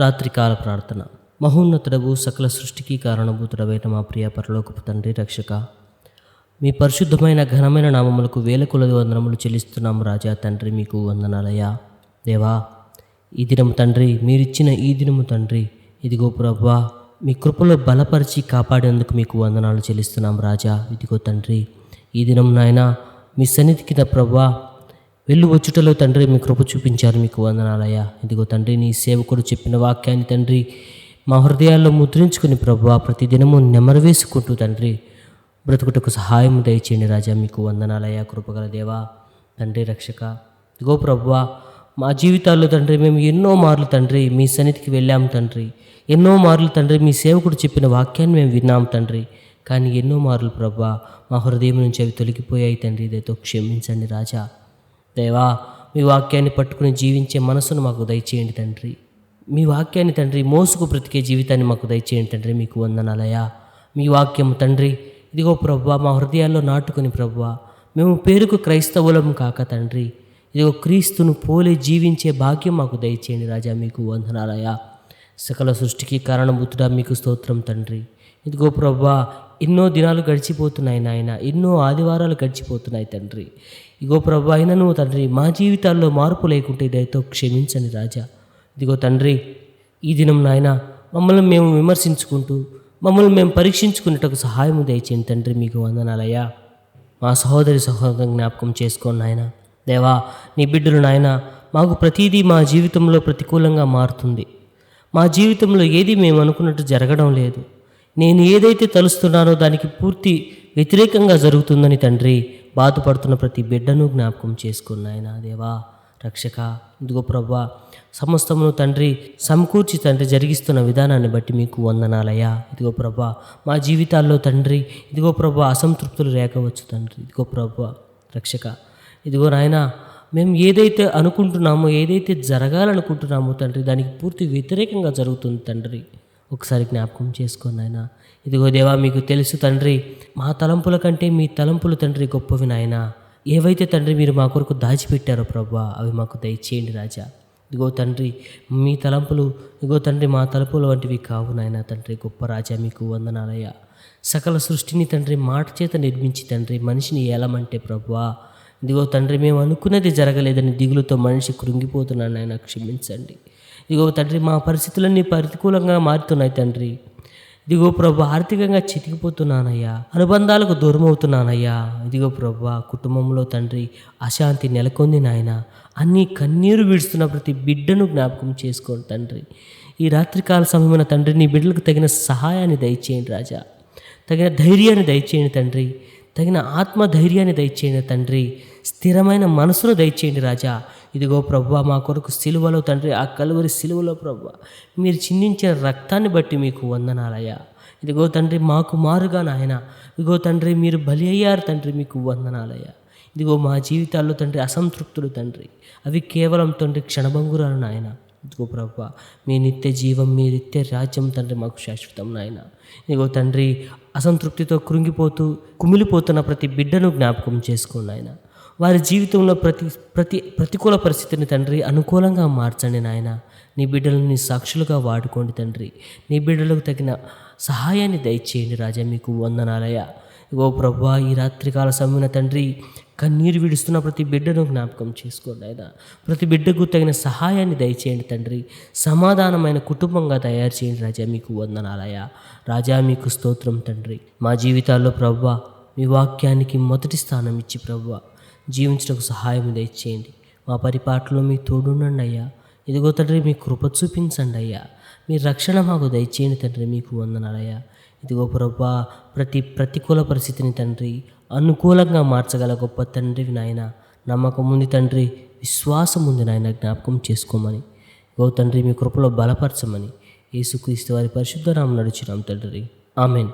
రాత్రికాల ప్రార్థన. మహోన్నతుడవు సకల సృష్టికి కారణభూతుడవైన మా ప్రియ పరలోకపు తండ్రి రక్షక. మీ పరిశుద్ధమైన ఘనమైన నామములకు వేల కొలది వందనములు చెల్లిస్తున్నాము రాజా తండ్రి మీకు వందనాలయ్యా. దేవా ఈ దినము తండ్రి మీరిచ్చిన ఈ దినము తండ్రి ఇదిగో ప్రభా మీ కృపలో బలపరిచి కాపాడేందుకు మీకు వందనాలు చెల్లిస్తున్నాం రాజా. ఇదిగో తండ్రి ఈ దినం నాయన మీ సన్నిధికి ప్రభా వెళ్ళు వచ్చుటలో తండ్రి మీ కృప చూపించారు మీకు వందనాలయ్యా. ఇదిగో తండ్రి నీ సేవకుడు చెప్పిన వాక్యాన్ని తండ్రి మా హృదయాల్లో ముద్రించుకుని ప్రభు ప్రతిదినము నెమరవేసుకుంటూ తండ్రి బ్రతుకుటకు సహాయం దయచేయండి రాజా మీకు వందనాలయ్యా కృపగల దేవా తండ్రి రక్షక. ఇదిగో ప్రభువా మా జీవితాల్లో తండ్రి మేము ఎన్నో మార్లు తండ్రి మీ సన్నిధికి వెళ్ళాం తండ్రి. ఎన్నో మార్లు తండ్రి మీ సేవకుడు చెప్పిన వాక్యాన్ని మేము విన్నాం తండ్రి. కానీ ఎన్నో మార్లు ప్రభా మా హృదయం నుంచి అవి తొలగిపోయాయి తండ్రి. ఇదేతో క్షమించండి రాజా. దేవా మీ వాక్యాన్ని పట్టుకుని జీవించే మనసును మాకు దయచేయండి తండ్రి. మీ వాక్యాన్ని తండ్రి మోసుకు బ్రతికే జీవితాన్ని మాకు దయచేయండి తండ్రి మీకు వందనాలయా మీ వాక్యం తండ్రి ఇదిగో ప్రభు మా హృదయాల్లో నాటుకుని ప్రభు మేము పేరుకు క్రైస్తవులం కాక తండ్రి. ఇదిగో క్రీస్తును పోలి జీవించే భాగ్యం మాకు దయచేయండి రాజా మీకు వందనాలయా సకల సృష్టికి కారణభూతుడా మీకు స్తోత్రం తండ్రి. ఇదిగో ప్రభా ఎన్నో దినాలు గడిచిపోతున్నాయి నాయన ఎన్నో ఆదివారాలు గడిచిపోతున్నాయి తండ్రి. ఇగో ప్రభు అయినను తండ్రి మా జీవితాల్లో మార్పు లేకుంటే దయతో క్షమించండి రాజా. ఇదిగో తండ్రి ఈ దినం నాయన మమ్మల్ని మేము విమర్శించుకుంటూ మమ్మల్ని మేము పరీక్షించుకునేటకు సహాయం దయచేయండి తండ్రి మీకు వందనాలయ్యా. మా సహోదరి సహోదరు జ్ఞాపకం చేసుకోండి నాయన. దేవా నీ బిడ్డలు నాయన మాకు ప్రతిదీ మా జీవితంలో ప్రతికూలంగా మారుతుంది. మా జీవితంలో ఏది మేము అనుకున్నట్టు జరగడం లేదు. నేను ఏదైతే తలుస్తున్నానో దానికి పూర్తి వ్యతిరేకంగా జరుగుతుందని తండ్రి బాధపడుతున్న ప్రతి బిడ్డను జ్ఞాపకం చేసుకున్నాయన దేవా రక్షక. ఇదిగో ప్రభా సమస్తమును తండ్రి సమకూర్చి తండ్రి జరిగిస్తున్న విధానాన్ని బట్టి మీకు వందనాలయ్యా. ఇదిగో ప్రభా మా జీవితాల్లో తండ్రి ఇదిగో ప్రభా అసంతృప్తులు రేకవచ్చు తండ్రి. ఇదిగో ప్రభా రక్షక. ఇదిగో నాయన మేము ఏదైతే అనుకుంటున్నామో ఏదైతే జరగాలనుకుంటున్నామో తండ్రి దానికి పూర్తి వ్యతిరేకంగా జరుగుతుంది తండ్రి. ఒకసారి జ్ఞాపకం చేసుకోండి ఆయన ఇదిగో దేవా మీకు తెలుసు తండ్రి మా తలంపుల కంటే మీ తలంపులు తండ్రి గొప్పవి నాయన. ఏవైతే తండ్రి మీరు మా కొరకు దాచిపెట్టారో ప్రభా అవి మాకు దయచేయండి రాజా. ఇదిగో తండ్రి మీ తలంపులు ఇదిగో తండ్రి మా తలుపులు వంటివి కావు నాయన తండ్రి గొప్ప రాజా మీకు వందనాలయ సకల సృష్టిని తండ్రి మాట చేత నిర్మించి తండ్రి మనిషిని ఏలమంటే ప్రభువా ఇదిగో తండ్రి మేము అనుకున్నది జరగలేదని దిగులుతో మనిషి కృంగిపోతున్నాను ఆయన క్షమించండి. ఇదిగో తండ్రి మా పరిస్థితులన్నీ ప్రతికూలంగా మారుతున్నాయి తండ్రి. ఇదిగో ప్రభు ఆర్థికంగా చితికిపోతున్నానయ్యా. అనుబంధాలకు దూరం అవుతున్నానయ్యా ఇదిగో ప్రభు కుటుంబంలో తండ్రి అశాంతి నెలకొంది నాయన. అన్నీ కన్నీరు విడుస్తున్న ప్రతి బిడ్డను జ్ఞాపకం చేసుకోండి తండ్రి. ఈ రాత్రికాల సమయమైన తండ్రి నీ బిడ్డలకు తగిన సహాయాన్ని దయచేయండి రాజా. తగిన ధైర్యాన్ని దయచేయండి తండ్రి. తగిన ఆత్మ ధైర్యాన్ని దయచేయండి తండ్రి. స్థిరమైన మనసును దయచేయండి రాజా. ఇదిగో ప్రభు మా కొరకు సిలువలో తండ్రి ఆ కలువరి సిలువలో ప్రభు మీరు చిందించిన రక్తాన్ని బట్టి మీకు వందనాలయ్యా. ఇదిగో తండ్రి మాకు మారుగా నాయన. ఇదిగో తండ్రి మీరు బలి అయ్యారు తండ్రి మీకు వందనాలయ్యా. ఇదిగో మా జీవితాల్లో తండ్రి అసంతృప్తులు తండ్రి. అవి కేవలం తండ్రి క్షణభంగురాలు నాయన. ఇదిగో ప్రభు మీ నిత్య జీవం మీ నిత్య రాజ్యం తండ్రి మాకు శాశ్వతం నాయన. ఇదిగో తండ్రి అసంతృప్తితో కృంగిపోతూ కుమిలిపోతున్న ప్రతి బిడ్డను జ్ఞాపకం చేసుకోండి ఆయన వారి జీవితంలో ప్రతి ప్రతి ప్రతికూల పరిస్థితిని తండ్రి అనుకూలంగా మార్చండి నాయన. నీ బిడ్డలను నీ సాక్షులుగా వాడుకోండి తండ్రి. నీ బిడ్డలకు తగిన సహాయాన్ని దయచేయండి రాజా మీకు వందనాలయ ఓ ప్రభా ఈ రాత్రికాల సమయంలో తండ్రి కన్నీరు విడుస్తున్న ప్రతి బిడ్డను జ్ఞాపకం చేసుకోండి ఆయన ప్రతి బిడ్డకు తగిన సహాయాన్ని దయచేయండి తండ్రి. సమాధానమైన కుటుంబంగా తయారు చేయండి రాజా మీకు వందనాలయ రాజా మీకు స్తోత్రం తండ్రి. మా జీవితాల్లో ప్రభా మీ వాక్యానికి మొదటి స్థానం ఇచ్చి ప్రవ్వా జీవించడానికి సహాయం దయచేయండి. మా పరిపాటలో మీ తోడుండండి అయ్యా. ఇదిగో తండ్రి మీ కృప చూపించండి అయ్యా. మీ రక్షణ మాకు దయచేయండి తండ్రి మీకు వందనాలయ్యా ఇదిగో ప్రభా ప్రతి ప్రతికూల పరిస్థితిని తండ్రి అనుకూలంగా మార్చగల గొప్ప తండ్రి నాయన. నమ్మకం ఉంది తండ్రి విశ్వాసం ఉంది నాయన జ్ఞాపకం చేసుకోమని. గో తండ్రి మీ కృపలో బలపరచమని. యేసుక్రీస్తు వారి పరిశుద్ధ నామం నడుచున్నాం తండ్రి. ఆమెన్.